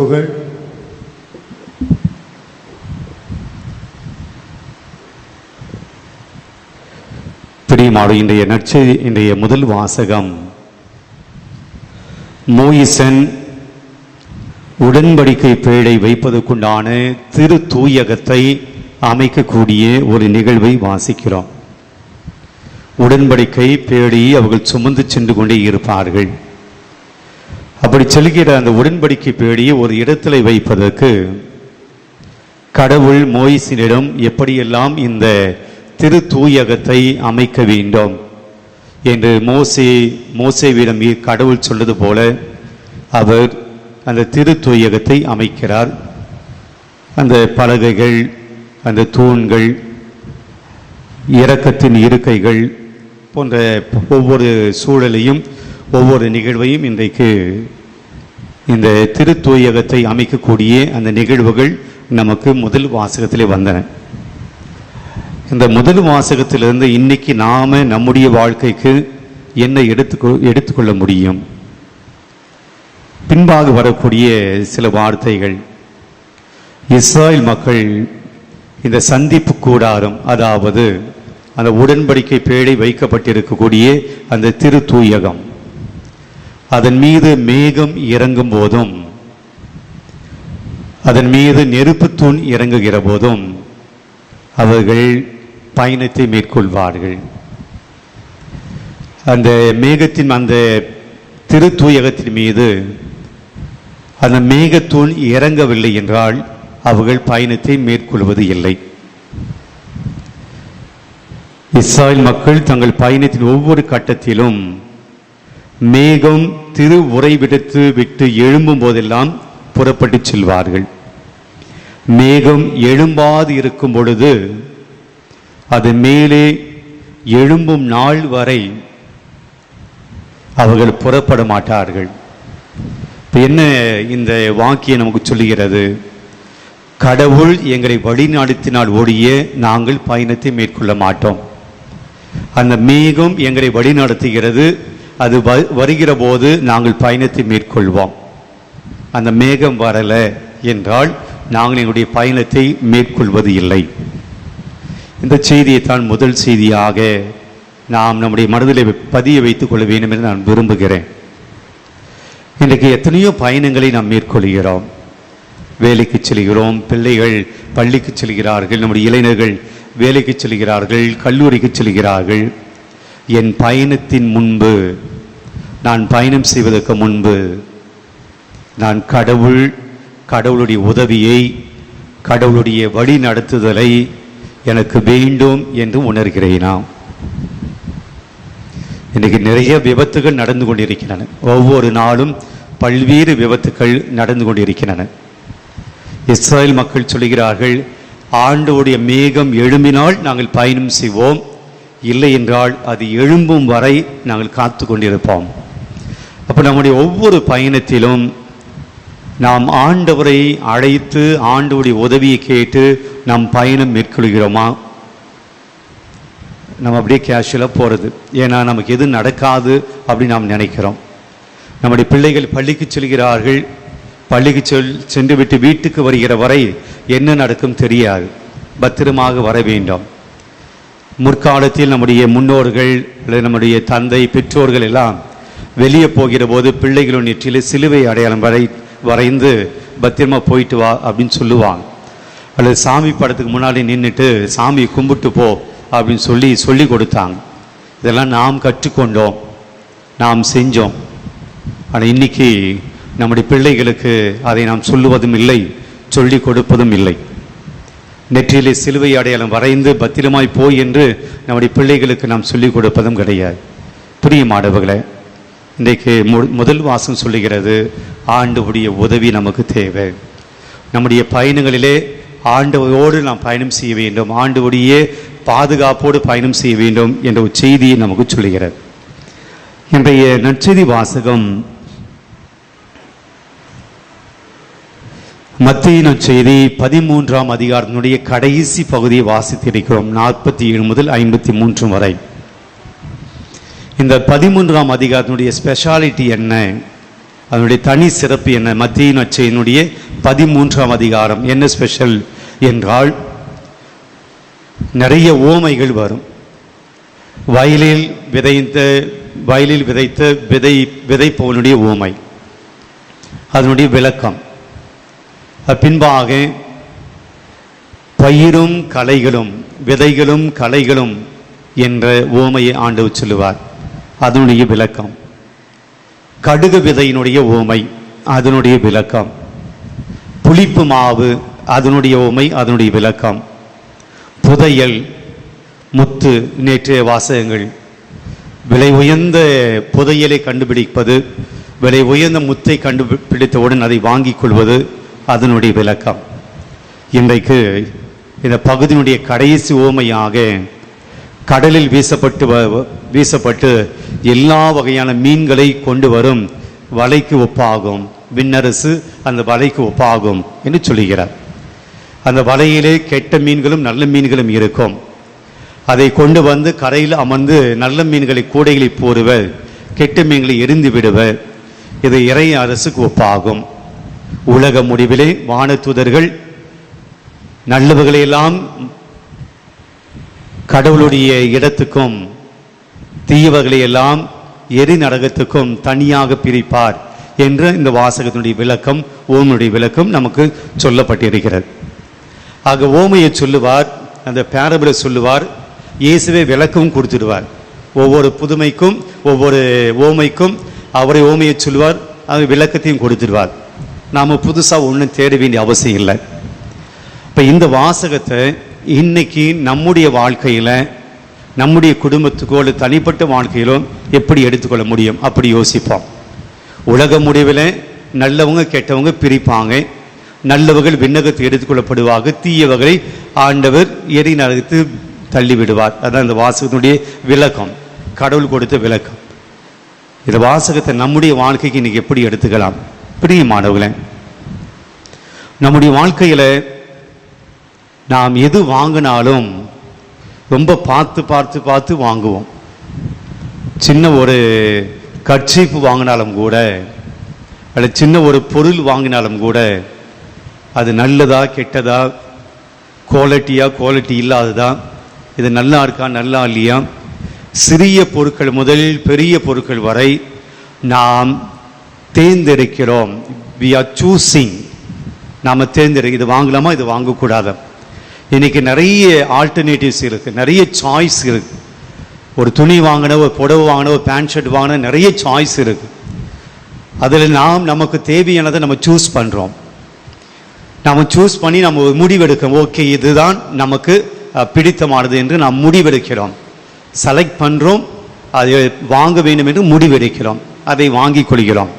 புகழ் பிரியமாடு இன்றைய நற்செய்தி இன்றைய முதல் வாசகம். மோயிசன் உடன்படிக்கை பேழை வைப்பதற்குண்டான திரு தூயகத்தை அமைக்கக்கூடிய ஒரு நிகழ்வை வாசிக்கிறோம். உடன்படிக்கை பேழி அவர்கள் சுமந்து சென்று கொண்டே இருப்பார்கள். அப்படி செல்கிற அந்த உடன்படிக்கை பேடியை ஒரு இடத்துல வைப்பதற்கு கடவுள் மோயிசினிடம் எப்படியெல்லாம் இந்த திரு தூயகத்தை அமைக்க வேண்டும் என்று மோசே மோசேவிடம் கடவுள் சொல்வது போல அவர் அந்த திரு தூயகத்தை அமைக்கிறார். அந்த பலகைகள் அந்த தூண்கள் இறக்கத்தின் இருக்கைகள் போன்ற ஒவ்வொரு சூழலையும் ஒவ்வொரு நிகழ்வையும் இன்றைக்கு இந்த திருத்தூயகத்தை அமைக்கக்கூடிய அந்த நிகழ்வுகள் நமக்கு முதல் வாசகத்திலே வந்தன. இந்த முதல் வாசகத்திலிருந்து இன்னைக்கு நாம நம்முடைய வாழ்க்கைக்கு என்ன எடுத்துக்கொ எடுத்துக்கொள்ள முடியும்? பின்பாக வரக்கூடிய சில வார்த்தைகள். இஸ்ராயல் மக்கள் இந்த சந்திப்பு கூடாரம் அதாவது அந்த உடன்படிக்கை பேழை வைக்கப்பட்டிருக்கக்கூடிய அந்த திரு தூயகம் அதன் மீது மேகம் இறங்கும் போதும் அதன் மீது நெருப்பு தூண் இறங்குகிற போதும் அவர்கள் பயணத்தை மேற்கொள்வார்கள். அந்த மேகத்தின் அந்த திருத்தூயகத்தின் மீது அந்த மேகத்தூண் இறங்கவில்லை என்றால் அவர்கள் பயணத்தை மேற்கொள்வது இல்லை. இஸ்ராயல் மக்கள் தங்கள் பயணத்தின் ஒவ்வொரு கட்டத்திலும் மேகம் திரு உரை விடுத்து விட்டு எழும்பும் போதெல்லாம் புறப்பட்டு செல்வார்கள். மேகம் எழும்பாது இருக்கும் பொழுது அது மேலே எழும்பும் நாள் வரை அவர்கள் புறப்பட மாட்டார்கள். இப்போ என்ன இந்த வாக்கியம் நமக்கு சொல்லுகிறது? கடவுள் எங்களை வழிநடத்தினால் ஓடிய நாங்கள் பயணத்தை மேற்கொள்ள மாட்டோம். அந்த மேகம் எங்களை வழிநடத்துகிறது அது வ- வருகிற போது நாங்கள் பயணத்தை மேற்கொள்வோம். அந்த மேகம் வரலை என்றால் நாங்கள் எங்களுடைய பயணத்தை மேற்கொள்வது இல்லை. இந்த செய்தியை தான் முதல் செய்தியாக நாம் நம்முடைய மனதில் பதிய வைத்துக் கொள்ள வேண்டும் என்று நான் விரும்புகிறேன். இன்றைக்கு எத்தனையோ பயணங்களை நாம் மேற்கொள்கிறோம். வேலைக்கு செல்கிறோம் பிள்ளைகள் பள்ளிக்கு செல்கிறார்கள் நம்முடைய இளைஞர்கள் வேலைக்கு செல்கிறார்கள் கல்லூரிக்கு செல்கிறார்கள். என் பயணத்தின் முன்பு நான் பயணம் செய்வதற்கு முன்பு நான் கடவுள் கடவுளுடைய உதவியை கடவுளுடைய வழி நடத்துதலை எனக்கு வேண்டும் என்று உணர்கிறேனாம். இன்றைக்கு நிறைய விபத்துகள் நடந்து கொண்டிருக்கின்றன. ஒவ்வொரு நாளும் பல்வேறு விபத்துக்கள் நடந்து கொண்டிருக்கின்றன. இஸ்ரேல் மக்கள் சொல்கிறார்கள் ஆண்டோடைய மேகம் எழும்பினால் நாங்கள் பயணம் செய்வோம். இல்லை என்றால் அது எழும்பும் வரை நாங்கள் காத்து கொண்டிருப்போம் அப்போ நம்முடைய ஒவ்வொரு பயணத்திலும் நாம் ஆண்டவரை அழைத்து ஆண்டவருடைய உதவியை கேட்டு நாம் பயணம் மேற்கொள்கிறோமா? நம்ம அப்படியே கேஷுவலாக போகிறது ஏன்னா நமக்கு எதுவும் நடக்காது அப்படின்னு நாம் நினைக்கிறோம். நம்முடைய பிள்ளைகள் பள்ளிக்கு செல்கிறார்கள். பள்ளிக்கு செல் சென்று விட்டு வீட்டுக்கு வருகிற வரை என்ன நடக்கும் தெரியாது. பத்திரமாக வர வேண்டும். முற்காலத்தில் நம்முடைய முன்னோர்கள் அல்லது நம்முடைய தந்தை பெற்றோர்கள் எல்லாம் வெளியே போகிற போது பிள்ளைகளும் நெற்றியில் சிலுவை அடையாளம் வரை வரைந்து பத்திரமா போயிட்டு வா அப்படின்னு சொல்லுவாங்க. அல்லது சாமி படத்துக்கு முன்னாடி நின்றுட்டு சாமியை கும்பிட்டு போ அப்படின்னு சொல்லி சொல்லி கொடுத்தாங்க. இதெல்லாம் நாம் கற்றுக்கொண்டோம். நாம் செஞ்சோம். ஆனால் இன்னைக்கு நம்முடைய பிள்ளைகளுக்கு அதை நாம் சொல்லுவதும் இல்லை சொல்லி கொடுப்பதும் இல்லை. நெற்றியிலே சிலுவை அடையாளம் வரைந்து பத்திரமாய் போய் என்று நம்முடைய பிள்ளைகளுக்கு நாம் சொல்லிக் கொடுப்பதும் கிடையாது. பிரியமானவர்களே இன்றைக்கு மு- முதல் வாசம் சொல்லுகிறது ஆண்டவுடைய உதவி நமக்கு தேவை. நம்முடைய பயணங்களிலே ஆண்டவரோடு நாம் பயணம் செய்ய வேண்டும் ஆண்டவுடைய பாதுகாப்போடு பயணம் செய்ய வேண்டும் என்ற ஒரு செய்தியை நமக்கு சொல்லுகிறது. இன்றைய நற்செய்தி வாசகம் மத்தியின செய்தி பதிமூன்றாம் அதிகாரத்தினுடைய கடைசி பகுதியை வாசித்திருக்கிறோம். நாற்பத்தி ஏழு முதல் ஐம்பத்தி மூன்று வரை. இந்த பதிமூன்றாம் அதிகாரத்தினுடைய ஸ்பெஷாலிட்டி என்ன? அதனுடைய தனி சிறப்பு என்ன? மத்திய நச்சையினுடைய பதிமூன்றாம் அதிகாரம் என்ன ஸ்பெஷல் என்றால் நிறைய ஓமைகள் வரும். வயலில் விதைத்த வயலில் விதைத்த விதை விதைப்பவனுடைய ஓமை அதனுடைய விளக்கம். பின்பாக பயிரும் கலைகளும் விதைகளும் கலைகளும் என்ற ஓமையை ஆண்டவர் சொல்லுவார். அதனுடைய விளக்கம். கடுகு விதையினுடைய ஓமை அதனுடைய விளக்கம். புளிப்பு மாவு அதனுடைய ஓமை அதனுடைய விளக்கம். புதையல் முத்து நேற்றைய வாசகங்கள். விலை உயர்ந்த புதையலை கண்டுபிடிப்பது விலை உயர்ந்த முத்தை கண்டுபிடித்தவுடன் அதை வாங்கிக் கொள்வது அதனுடைய விளக்கம். இன்றைக்கு இந்த பகுதியினுடைய கடைசி ஓமையாக கடலில் வீசப்பட்டு வ- வீசப்பட்டு எல்லா வகையான மீன்களை கொண்டு வரும் வலைக்கு ஒப்பாகும். விண்ணரசு அந்த வலைக்கு ஒப்பாகும் என்று சொல்லுகிறார். அந்த வலையிலே கெட்ட மீன்களும் நல்ல மீன்களும் இருக்கும். அதை கொண்டு வந்து கரையில் அமர்ந்து நல்ல மீன்களை கூடைகளை போடுவர் கெட்ட மீன்களை எரிந்து விடுவர். இது இறை அரசுக்கு ஒப்பாகும். உலக முடிவிலே வானத்துதர்கள் நல்லவர்களை எல்லாம் கடவுளுடைய இடத்துக்கும் தீயவர்களையெல்லாம் எரிநடகத்துக்கும் எரி நரகத்துக்கும் தனியாக பிரிப்பார் என்ற இந்த வாசகத்தினுடைய விளக்கம் ஓமனுடைய விளக்கம் நமக்கு சொல்லப்பட்டிருக்கிறது. ஆக ஓமையை சொல்லுவார் அந்த பேரபிளை சொல்லுவார் இயேசுவே விளக்கமும் கொடுத்துடுவார். ஒவ்வொரு புதுமைக்கும் ஒவ்வொரு ஓமைக்கும் அவரை ஓமையை சொல்லுவார் அவர் விளக்கத்தையும் கொடுத்துடுவார். நாம் புதுசாக ஒன்றும் தேட வேண்டிய அவசியம் இல்லை. இப்போ இந்த வாசகத்தை இன்னைக்கு நம்முடைய வாழ்க்கையில் நம்முடைய குடும்பத்துக்கோ அல்லது தனிப்பட்ட வாழ்க்கையிலோ எப்படி எடுத்துக்கொள்ள முடியும்? அப்படி யோசிப்போம். உலக முடிவில் நல்லவங்க கெட்டவங்க பிரிப்பாங்க. நல்லவர்கள் விண்ணகத்தை எடுத்துக்கொள்ளப்படுவாங்க தீயவர்களை ஆண்டவர் எரி நரகத்து தள்ளிவிடுவார். அதான் இந்த வாசகத்தினுடைய விளக்கம். கடவுள் கொடுத்த விளக்கம். இந்த வாசகத்தை நம்முடைய வாழ்க்கைக்கு இன்னைக்கு எப்படி எடுத்துக்கலாம்? பிரியமானவர்களே நம்முடைய வாழ்க்கையில் நாம் எது வாங்கினாலும் ரொம்ப பார்த்து பார்த்து பார்த்து வாங்குவோம். சின்ன ஒரு கட்சிப்பு வாங்கினாலும் கூட அல்லது சின்ன ஒரு பொருள் வாங்கினாலும் கூட அது நல்லதா கெட்டதா குவாலிட்டியா குவாலிட்டி இல்லாததா இது நல்லா இருக்கா நல்லா இல்லையா சிறிய பொருட்கள் முதல் பெரிய பொருட்கள் வரை நாம் தேர்ந்தெடுக்கிறோம். வி ஆர் சூஸிங் நாம் தேர்ந்தெடு இது வாங்கலாமா இது வாங்கக்கூடாது? இன்றைக்கி நிறைய ஆல்டர்னேட்டிவ்ஸ் இருக்குது நிறைய சாய்ஸ் இருக்குது ஒரு துணி வாங்கின ஒரு புடவை வாங்கின ஒரு பேண்ட் ஷர்ட் வாங்கின நிறைய சாய்ஸ் இருக்குது அதில் நாம் நமக்கு தேவையானதை நம்ம சூஸ் பண்ணுறோம் நம்ம சூஸ் பண்ணி நம்ம முடிவெடுக்கோம் ஓகே இதுதான் நமக்கு பிடித்தமானது என்று நாம் முடிவெடுக்கிறோம். செலக்ட் பண்ணுறோம் அதை வாங்க வேண்டும் என்று முடிவெடுக்கிறோம். அதை வாங்கிக் கொள்கிறோம்.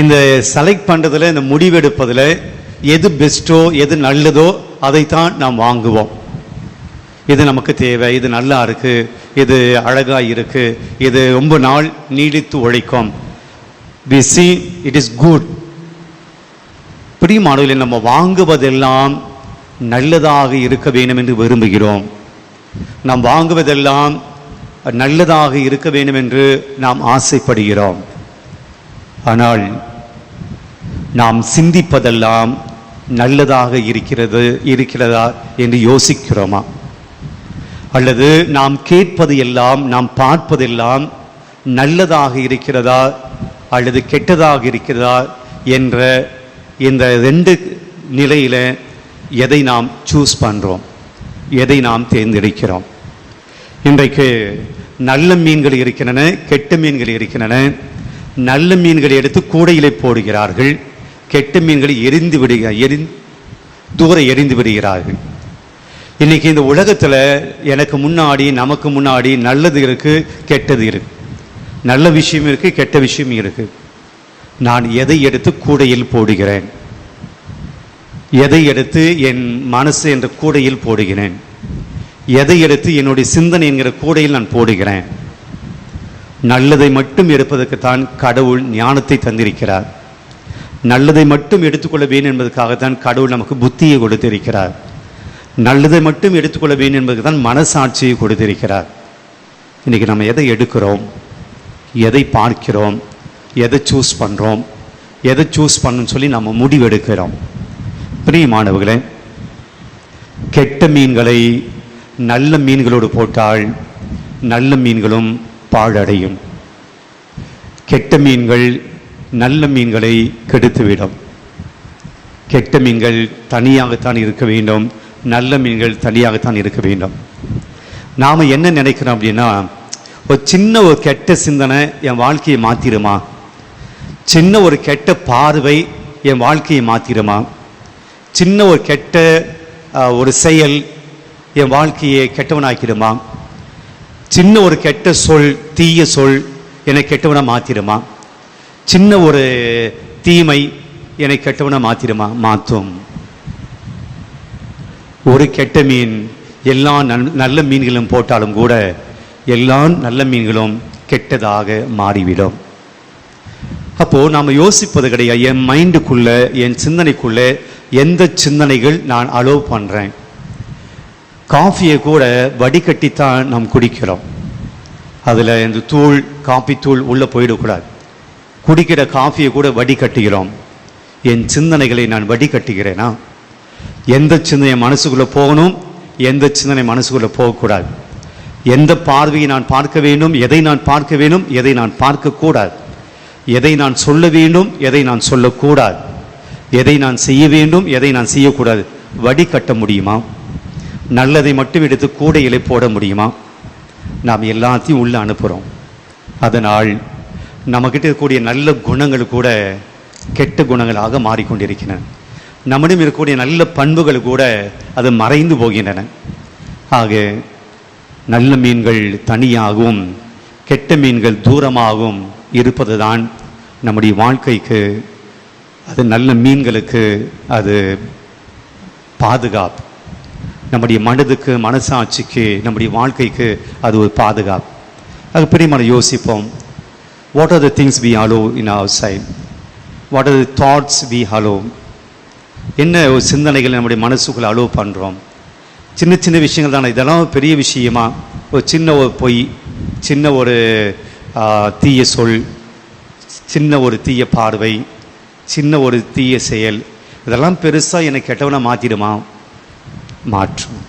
இந்த செலக்ட் பண்ணுறதுல இந்த முடிவெடுப்பதில் எது பெஸ்ட்டோ எது நல்லதோ அதைத்தான் நாம் வாங்குவோம். இது நமக்கு தேவை இது நல்லா இருக்குது இது அழகாக இருக்குது இது ரொம்ப நாள் நீடித்து உழைக்கும். We see it is good பிரியமானவர்களே நம்ம வாங்குவதெல்லாம் நல்லதாக இருக்க வேண்டும் என்று விரும்புகிறோம். நாம் வாங்குவதெல்லாம் நல்லதாக இருக்க வேண்டும் என்று நாம் ஆசைப்படுகிறோம். ஆனால் நாம் சிந்திப்பதெல்லாம் நல்லதாக இருக்கிறது இருக்கிறதா என்று யோசிக்கிறோமா? அல்லது நாம் கேட்பது எல்லாம் நாம் பார்ப்பதெல்லாம் நல்லதாக இருக்கிறதா அல்லது கெட்டதாக இருக்கிறதா என்ற இந்த ரெண்டு நிலையில் எதை நாம் சூஸ் பண்ணுறோம் எதை நாம் தேர்ந்தெடுக்கிறோம்? இன்றைக்கு நல்ல மீன்கள் இருக்கின்றன கெட்ட மீன்கள் இருக்கின்றன. நல்ல மீன்களை எடுத்து கூடையிலே போடுகிறார்கள். கெட்ட மீன்களை எரிந்து விடுக எரி தூர எரிந்து விடுகிறார்கள். இன்னைக்கு இந்த உலகத்தில் எனக்கு முன்னாடி நமக்கு முன்னாடி நல்லது இருக்குது கெட்டது இருக்கு. நல்ல விஷயம் இருக்குது கெட்ட விஷயம் இருக்குது நான் எதை எடுத்து கூடையில் போடுகிறேன்? எதை எடுத்து என் மனசு என்ற கூடையில் போடுகிறேன்? எதை எடுத்து என்னுடைய சிந்தனை என்கிற கூடையில் நான் போடுகிறேன்? நல்லதை மட்டும் எடுப்பதற்குத்தான் கடவுள் ஞானத்தை தந்திருக்கிறார். நல்லதை மட்டும் எடுத்துக்கொள்ள வேண்டும் என்பதற்காகத்தான் கடவுள் நமக்கு புத்தியை கொடுத்திருக்கிறார். நல்லதை மட்டும் எடுத்துக்கொள்ள வேண்டும் என்பதற்கு தான் மனசாட்சியை கொடுத்திருக்கிறார். இன்றைக்கி நம்ம எதை எடுக்கிறோம்? எதை பார்க்கிறோம்? எதை சூஸ் பண்ணுறோம் எதை சூஸ் பண்ணணும்னு சொல்லி நம்ம முடிவெடுக்கிறோம். பிரியமானவர்களே கெட்ட மீன்களை நல்ல மீன்களோடு போட்டால் நல்ல மீன்களும் பாழடையும். கெட்ட மீன்கள் நல்ல மீன்களை கெடுத்துவிடும். கெட்ட மீன்கள் தனியாகத்தான் இருக்க வேண்டும். நல்ல மீன்கள் தனியாகத்தான் இருக்க வேண்டும். நாம் என்ன நினைக்கிறோம் அப்படின்னா ஒரு சின்ன ஒரு கெட்ட சிந்தனை என் வாழ்க்கையை மாற்றிடுமா சின்ன ஒரு கெட்ட பார்வை என் வாழ்க்கையை மாற்றிடுமா சின்ன ஒரு கெட்ட ஒரு செயல் என் வாழ்க்கையை கெட்டவனாக்கிடுமா? சின்ன ஒரு கெட்ட சொல் தீய சொல் என்னை கெட்டவனா மாற்றிடுமா சின்ன ஒரு தீமை என்னை கெட்டவனா மாற்றிடுமா மாற்றும் ஒரு கெட்ட மீன் எல்லா நல்ல மீன்களும் போட்டாலும் கூட எல்லா நல்ல மீன்களும் கெட்டதாக மாறிவிடும். அப்போ நாம் யோசிப்பது கிடையாது என் மைண்டுக்குள்ள என் சிந்தனைக்குள்ள எந்த சிந்தனைகள் நான் அலோவ் பண்றேன்? காஃபியை கூட வடிகட்டித்தான் நாம் குடிக்கிறோம். அதில் இந்த தூள் காஃபி தூள் உள்ளே போயிடக்கூடாது. குடிக்கிற காஃபியை கூட வடிகட்டுகிறோம். என் சிந்தனைகளை நான் வடிகட்டுகிறேனா? எந்த சிந்தனை மனசுக்குள்ளே போகணும் எந்த சிந்தனை மனசுக்குள்ளே போகக்கூடாது. எந்த பார்வையை நான் பார்க்க வேண்டும் எதை நான் பார்க்க வேண்டும் எதை நான் பார்க்கக்கூடாது. எதை நான் சொல்ல வேண்டும் எதை நான் சொல்லக்கூடாது. எதை நான் செய்ய வேண்டும் எதை நான் செய்யக்கூடாது. வடிகட்ட முடியுமா? நல்லதை மட்டும் எடுத்து கூடையிலே போட முடியுமா? நாம் எல்லாத்தையும் உள்ள அனுப்புகிறோம். அதனால் நம்மக்கிட்ட இருக்கக்கூடிய நல்ல குணங்கள் கூட கெட்ட குணங்களாக மாறிக்கொண்டிருக்கின்றன. நம்மிடம் இருக்கக்கூடிய நல்ல பண்புகள் கூட அது மறைந்து போகின்றன. ஆக நல்ல மீன்கள் தனியாகவும் கெட்ட மீன்கள் தூரமாகவும் இருப்பதுதான் நம்முடைய வாழ்க்கைக்கு அது நல்ல மீன்களுக்கு அது பாதுகாப்பு. நம்முடைய மனதுக்கு மனசாட்சிக்கு நம்முடைய வாழ்க்கைக்கு அது ஒரு பாதுகாப்பு. அது பிரியமான யோசிப்போம். What are the things we allow in our side what are the thoughts we allow என்ன ஒரு சிந்தனைகள் நம்முடைய மனசுக்குள்ள அலோவ் பண்ணுறோம் சின்ன சின்ன விஷயங்கள் தானே. இதெல்லாம் பெரிய விஷயமா? ஒரு சின்ன ஒரு பொய் சின்ன ஒரு தீய சொல் சின்ன ஒரு தீய பார்வை சின்ன ஒரு தீய செயல். இதெல்லாம் பெருசாக என்னை கெட்டவனாக மாற்றிடுமா மாற்றும்.